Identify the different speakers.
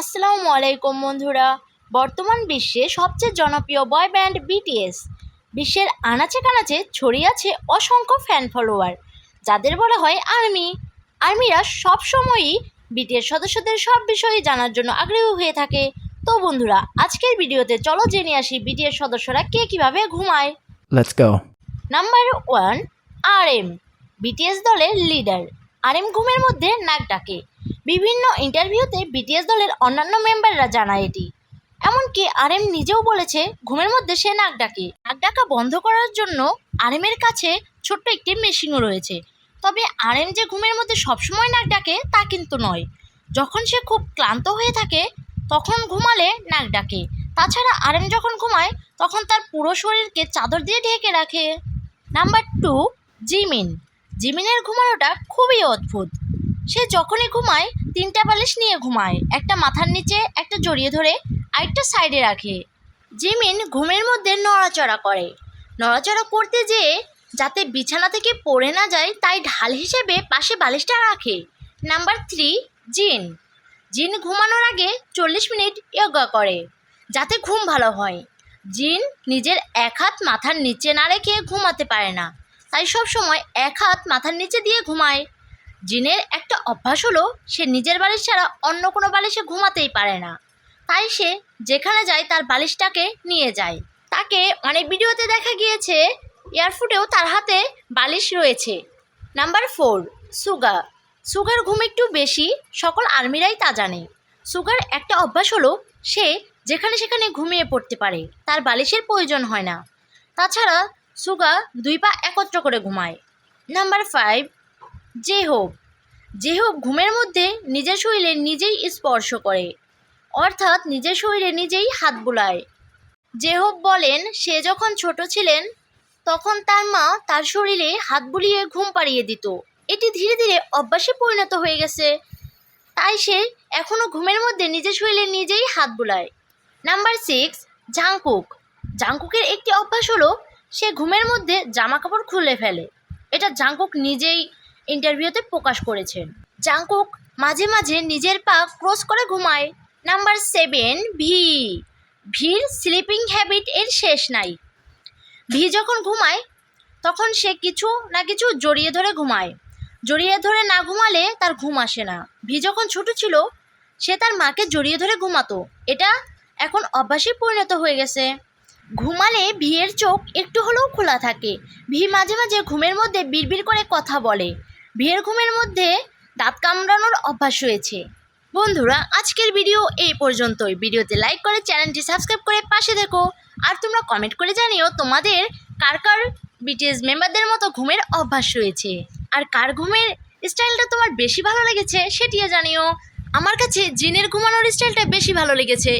Speaker 1: আসসালামু আলাইকুম বন্ধুরা। বর্তমান বিশ্বে সবচেয়ে জনপ্রিয় বয় ব্যান্ড বিটিএস বিশ্বের আনাচে কানাচে ছড়িয়ে আছে অসংখ্য ফ্যান ফলোয়ার যাদের বলা হয় আর্মি। আর্মিরা সবসময়ই বিটিএস সদস্যদের সব বিষয়ে জানার জন্য আগ্রহী হয়ে থাকে। তো বন্ধুরা আজকের ভিডিওতে চলো জেনে আসি বিটিএস সদস্যরা কে কীভাবে ঘুমায়।
Speaker 2: Let's go.
Speaker 1: Number one R M BTS দলের লিডার আর এম ঘুমের মধ্যে নাক ডাকে। বিভিন্ন ইন্টারভিউতে বিটিএস দলের অন্যান্য মেম্বাররা জানায় এটি। এমনকি আর এম নিজেও বলেছে, ঘুমের মধ্যে সে নাক ডাকে। নাক ডাকা বন্ধ করার জন্য আর এমের কাছে ছোট্ট একটি মেশিনও রয়েছে। তবে আর এম যে ঘুমের মধ্যে সবসময় নাক ডাকে, তা কিন্তু নয়। যখন সে খুব ক্লান্ত হয়ে থাকে, তখন ঘুমালে নাক ডাকে। তাছাড়া আর এম যখন ঘুমায়, তখন তার পুরো শরীরকে চাদর দিয়ে ঢেকে রাখে। নাম্বার টু জিমিন জিমিনের ঘুমানোটা খুবই অদ্ভুত। সে যখনই ঘুমায়, তিনটা বালিশ নিয়ে ঘুমায়। একটা মাথার নিচে, একটা জড়িয়ে ধরে, আরেকটা সাইডে রাখে। জিমিন ঘুমের মধ্যে নড়াচড়া করে। নড়াচড়া করতে যেয়ে যাতে বিছানা থেকে পড়ে না যায়, তাই ঢাল হিসেবে পাশে বালিশটা রাখে। নাম্বার থ্রি, জিন। জিন ঘুমানোর আগে চল্লিশ মিনিট ইয়োগা করে, যাতে ঘুম ভালো হয়। জিন নিজের এক হাত মাথার নিচে না রেখে ঘুমাতে পারে না, তাই সব সময় এক হাত মাথার নিচে দিয়ে ঘুমায়। জিনের একটা অভ্যাস হলো, সে নিজের বালিশ ছাড়া অন্য কোনো বালিশে ঘুমাতেই পারে না। তাই সে যেখানে যায় তার বালিশটাকে নিয়ে যায়। তাকে অনেক ভিডিওতে দেখা গিয়েছে, এয়ারফুটেও তার হাতে বালিশ রয়েছে। নাম্বার ফোর, সুগা। সুগার ঘুম একটু বেশি, সকল আর্মিরাই তা জানে। সুগার একটা অভ্যাস হলো, সে যেখানে সেখানে ঘুমিয়ে পড়তে পারে, তার বালিশের প্রয়োজন হয় না। তাছাড়া সুগা দুই পা একত্র করে ঘুমায়। নাম্বার ফাইভ জেহোব জেহোব ঘুমের মধ্যে নিজের শরীরে নিজেই স্পর্শ করে, অর্থাৎ নিজের শরীরে নিজেই হাত বুলায়। জেহোব বলেন, সে যখন ছোট ছিলেন, তখন তার মা তার শরীরে হাত বুলিয়ে ঘুম পাড়িয়ে দিত। এটি ধীরে ধীরে অভ্যাসে পরিণত হয়ে গেছে। তাই সে এখনও ঘুমের মধ্যে নিজের শরীরে নিজেই হাত বুলায়। Number six, Jungkook. জাংকুকের একটি অভ্যাস হলো, সে ঘুমের মধ্যে জামা কাপড় খুলে ফেলে। এটা জাংকুক নিজেই ইন্টারভিউতে প্রকাশ করেছেন। জাংকুক মাঝে মাঝে নিজের পা ক্রস করে ঘুমায়। নাম্বার সেভেন ভি ভির স্লিপিং হ্যাবিট এর শেষ নাই। ভি যখন ঘুমায়, তখন সে কিছু না কিছু জড়িয়ে ধরে ঘুমায়। জড়িয়ে ধরে না ঘুমালে তার ঘুম আসে না। ভি যখন ছোট ছিল, সে তার মাকে জড়িয়ে ধরে ঘুমাতো। এটা এখন অভ্যাসে পরিণত হয়ে গেছে। ঘুমালে ভিয়ের চোখ একটু হলেও খোলা থাকে। ভি মাঝে মাঝে ঘুমের মধ্যে বিড়বিড় করে কথা বলে। ভিয়ের ঘুমের মধ্যে দাঁত কামড়ানোর অভ্যাস রয়েছে। বন্ধুরা, আজকের ভিডিও এই পর্যন্তই। ভিডিওতে লাইক করে চ্যানেলটি সাবস্ক্রাইব করে পাশে দেখো আর তোমরা কমেন্ট করে জানিও তোমাদের কার কার বিটিএস মেম্বারদের মতো ঘুমের অভ্যাস রয়েছে। আর কার ঘুমের স্টাইলটা তোমার বেশি ভালো লেগেছে, সেটিও জানিও। আমার কাছে জিনের ঘুমানোর স্টাইলটা বেশি ভালো লেগেছে।